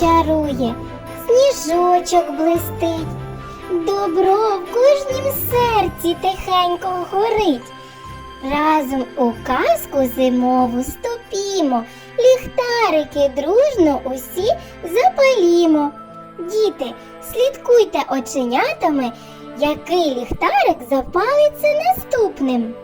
чарує, сніжочок блистить. Добро в кожнім серці тихенько горить. Разом у казку зимову ступімо, ліхтарики дружно усі запалімо. Діти, слідкуйте оченятами, який ліхтарик запалиться наступним.